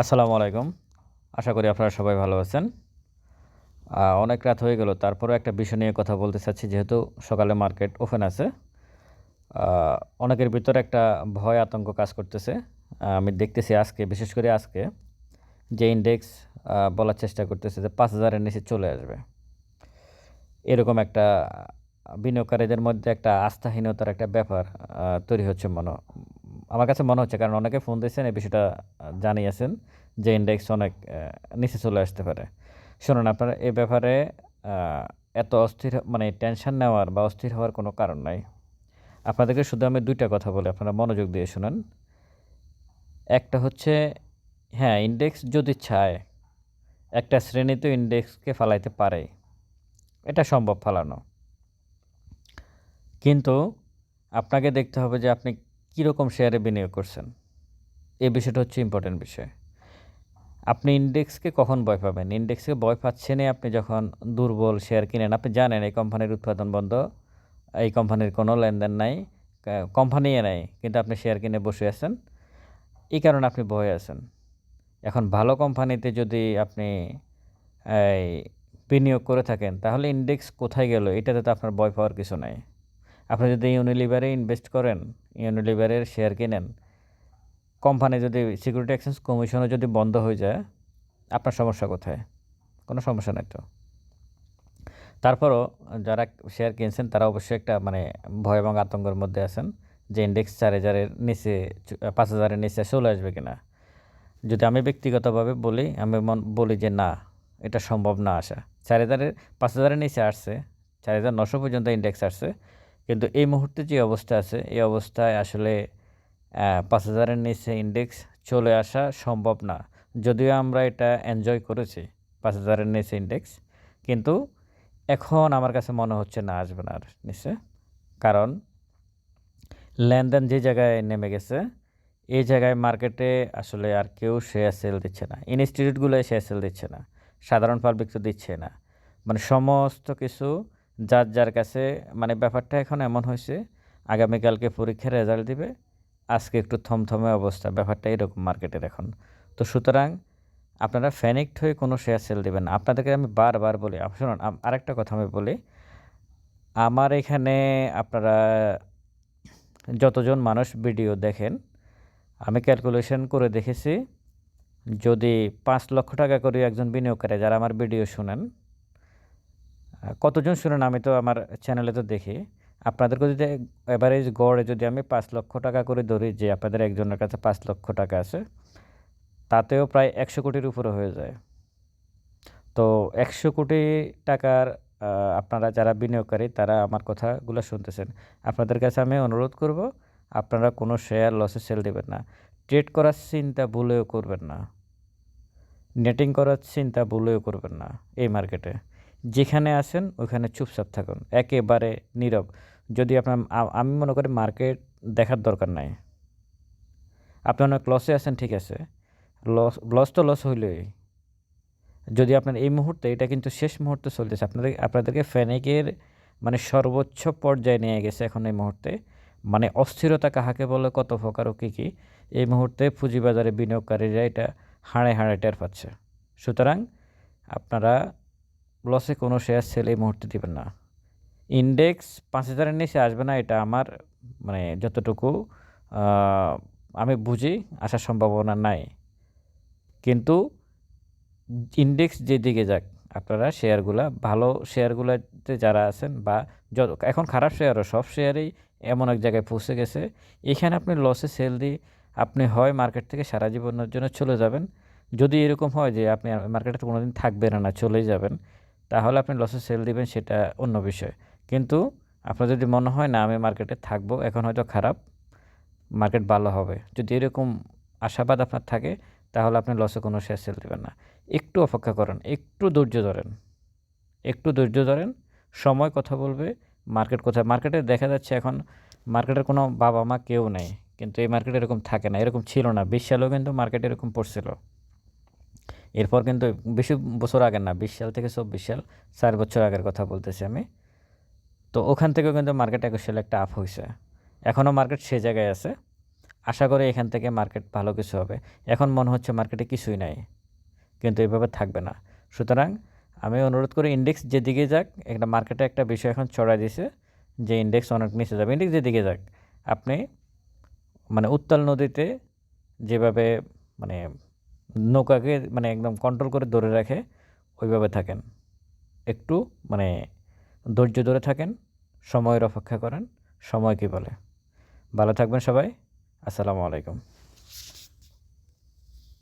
আসসালামু আলাইকুম। আশা করি আপনারা সবাই ভালো আছেন। অনেক রাত হয়ে গেল, তারপরেও একটা বিষয় নিয়ে কথা বলতে চাচ্ছি, যেহেতু সকালে মার্কেট ওপেন আছে। অনেকের ভিতরে একটা ভয়, আতঙ্ক কাজ করতেছে। আমি দেখতেছি আজকে, বিশেষ করে আজকে, যে ইন্ডেক্স বলার চেষ্টা করতেছে যে পাঁচ হাজারের নিচে চলে আসবে। এরকম একটা বিনিয়োগকারীদের মধ্যে একটা আস্থাহীনতার একটা ব্যাপার তৈরি হচ্ছে মনে আমার কাছে মনে হচ্ছে, কারণ অনেকে ফোন দিয়েছেন, এই বিষয়টা জানিয়েছেন যে ইন্ডেক্স অনেক নিচে চলে আসতে পারে। শুনুন, আপনারা এই ব্যাপারে এত অস্থির মানে টেনশন নেওয়ার বা অস্থির হওয়ার কোনো কারণ নাই। আপনাদেরকে শুধু আমি দুইটা কথা বলি, আপনারা মনোযোগ দিয়ে শুনুন। একটা হচ্ছে হ্যাঁ ইন্ডেক্স যদি চায়, একটা শ্রেণীতে ইন্ডেক্সকে ফালাইতে পারে, এটা সম্ভব ফালানো। কিন্তু আপনাকে দেখতে হবে যে আপনি কীরকম শেয়ারে বিনিয়োগ করছেন। এই বিষয়টা হচ্ছে ইম্পর্টেন্ট বিষয়। আপনি ইন্ডেক্সকে কখন ভয় পাবেন? ইন্ডেক্সকে ভয় পাচ্ছেনই আপনি যখন দুর্বল শেয়ার কিনেন। আপনি জানেন এই কোম্পানির উৎপাদন বন্ধ, এই কোম্পানির কোনো লেনদেন নাই কোম্পানিও নাই, কিন্তু আপনি শেয়ার কিনে বসে আছেন। এই কারণে আপনি ভয়ে আছেন। এখন ভালো কোম্পানিতে যদি আপনি বিনিয়োগ করে থাকেন, তাহলে ইন্ডেক্স কোথায় গেল? এটাতে তো আপনার ভয় পাওয়ার কিছু নাই। আপনি যদি ইউনিলিভারে ইনভেস্ট করেন ইউনিলিভারের শেয়ার কিনেন কোম্পানি যদি সিকিউরিটি এক্সচেঞ্জ কমিশনও যদি বন্ধ হয়ে যায়, আপনার সমস্যা কোথায়? কোনো সমস্যা নাই তো। তারপরও যারা শেয়ার কিনছেন, তারা অবশ্যই একটা মানে ভয় এবং আতঙ্কের মধ্যে আছেন যে ইন্ডেক্স চার হাজারের নিচে, পাঁচ হাজারের নিচে চলে আসবে কিনা। যদি আমি ব্যক্তিগতভাবে বলি, আমি মন, বলি যে না, এটা সম্ভব না আসা। চার হাজারের, পাঁচ হাজারের নিচে আসছে, চার হাজার নশো পর্যন্ত ইন্ডেক্স আসছে কিন্তু এই মুহূর্তে যে অবস্থা আছে, এই অবস্থায় আসলে পাঁচ হাজারের নিচে ইন্ডেক্স চলে আসা সম্ভব না। যদিও আমরা এটা এনজয় করেছি, পাঁচ হাজারের নিচে ইন্ডেক্স কিন্তু এখন আমার কাছে মনে হচ্ছে না আসবে না আর নিচে। কারণ লেনদেন যে জায়গায় নেমে গেছে, এই জায়গায় মার্কেটে আসলে আর কেউ শেয়ার সেল দিচ্ছে না। ইনস্টিটিউটগুলো শেয়ার সেল দিচ্ছে না, সাধারণ পাবলিক তো দিচ্ছে না। মানে সমস্ত কিছু যার যার কাছে মানে ব্যাপারটা এখন এমন হয়েছে, আগামীকালকে পরীক্ষার রেজাল্ট দিবে, আজকে একটু থমথমে অবস্থা, ব্যাপারটা এরকম মার্কেটের এখন। তো সুতরাং আপনারা ফ্যানিক্ট হয়ে কোনো শেয়ার সেল দেবেন না। আপনাদেরকে আমি বারবার বলি শুনুন আরেকটা কথা আমি বলি, আমার এখানে আপনারা যতজন মানুষ ভিডিও দেখেন, আমি ক্যালকুলেশন করে দেখেছি, যদি পাঁচ লক্ষ টাকা করে একজন বিনিয়োগকারী, যারা আমার ভিডিও শুনেন কতজন শুনেন, আমি তো আমার চ্যানেলে তো দেখি। আপনাদেরকে যদি অ্যাভারেজ গড়ে যদি আমি পাঁচ লক্ষ টাকা করে ধরি, যে আপনাদের একজনের কাছে পাঁচ লক্ষ টাকা আছে, তাতেও প্রায় একশো কোটির উপরে হয়ে যায়। তো একশো কোটি টাকার আপনারা যারা বিনিয়োগকারী, তারা আমার কথাগুলো শুনতেছেন। আপনাদের কাছে আমি অনুরোধ করব, আপনারা কোনো শেয়ার লসে সেল দেবেন না। ট্রেড করার চিন্তা ভুলেও করবেন না। নেটিং করার চিন্তা ভুলেও করবেন না এই মার্কেটে যেখানে আছেন, ওখানে চুপচাপ থাকুন। একেবারে নীরব। যদি আপনার আমি মনে করি মার্কেট দেখার দরকার নাই। আপনি অনেক লসে আছেন, ঠিক আছে। লস লস তো লস হইলই। যদি আপনার এই মুহূর্তে, এটা কিন্তু শেষ মুহূর্তে চলতেছে, আপনাদের, আপনাদেরকে ফ্যানিকের মানে সর্বোচ্চ পর্যায়ে নিয়ে গেছে এখন এই মুহূর্তে। মানে অস্থিরতা কাহাকে বলে, কত প্রকার ও কী কী, এই মুহূর্তে পুঁজিবাজারে বিনিয়োগকারীরা এটা হাড়ে হাড়ে টের পাচ্ছে। সুতরাং আপনারা লসে কোনো শেয়ার সেল এই মুহূর্তে দিবেন না। ইন্ডেক্স পাঁচ হাজারের নিচে আসবে না, এটা আমার মানে যতটুকু আমি বুঝি, আসার সম্ভাবনা নাই। কিন্তু ইন্ডেক্স যেদিকে যাক, আপনারা শেয়ারগুলা ভালো শেয়ারগুলোতে যারা আছেন বা যত, এখন খারাপ শেয়ারও সব শেয়ারেই এমন এক জায়গায় পৌঁছে গেছে, এখানে আপনি লসে সেল দিয়ে আপনি হয় মার্কেট থেকে সারা জীবনের জন্য চলে যাবেন। যদি এরকম হয় যে আপনি মার্কেটে কোনোদিন থাকবেন না, চলেই যাবেন তাহলে আপনি লসে সেল দিবেন সেটা অন্য বিষয়। কিন্তু আপনার যদি মনে হয়, না, আমি মার্কেটে থাকব, এখন হয়তো খারাপ মার্কেট ভালো হবে। যদি এরকম আশাবাদ আপনার থাকে, তাহলে আপনি লসে কোনো শেয়ার সেল দেবেন না। একটু অপেক্ষা করেন, একটু ধৈর্য ধরেন। একটু ধৈর্য ধরেন, সময় কথা বলবে মার্কেট কোথায় মার্কেটে দেখা যাচ্ছে এখন মার্কেটের কোনো বাবা মা কেউ নেই, কিন্তু এই মার্কেটে এরকম থাকে না, এরকম ছিল না। বিশ সালেও কিন্তু মার্কেট এরকম পড়ছিল। এরপর কিন্তু বেশি বছর আগের না, বিশ সাল থেকে চব্বিশ সাল, চার বছর আগের কথা বলতেছি আমি। তো ওখান থেকেও কিন্তু মার্কেট একুশ সালে একটা আপ হয়েছে এখনও মার্কেট সে জায়গায় আছে। আশা করি এখান থেকে মার্কেট ভালো কিছু হবে। এখন মনে হচ্ছে মার্কেটে কিছুই নাই। কিন্তু এভাবে থাকবে না। সুতরাং আমি অনুরোধ করি ইন্ডেক্স যেদিকে যাক, একটা মার্কেটে একটা বিষয় এখন চড়াই দিছে যে ইন্ডেক্স অনেক নিচে যাবে। ইন্ডেক্স যেদিকে যাক, আপনি মানে উত্তাল নদীতে যেভাবে মানে নৌকাকে মানে একদম কন্ট্রোল করে ধরে রাখে ওইভাবে থাকেন। একটু মানে ধৈর্য ধরে থাকেন, সময়ের অপেক্ষা করেন, সময় কী বলে। ভালো থাকবেন সবাই, আসসালামু আলাইকুম।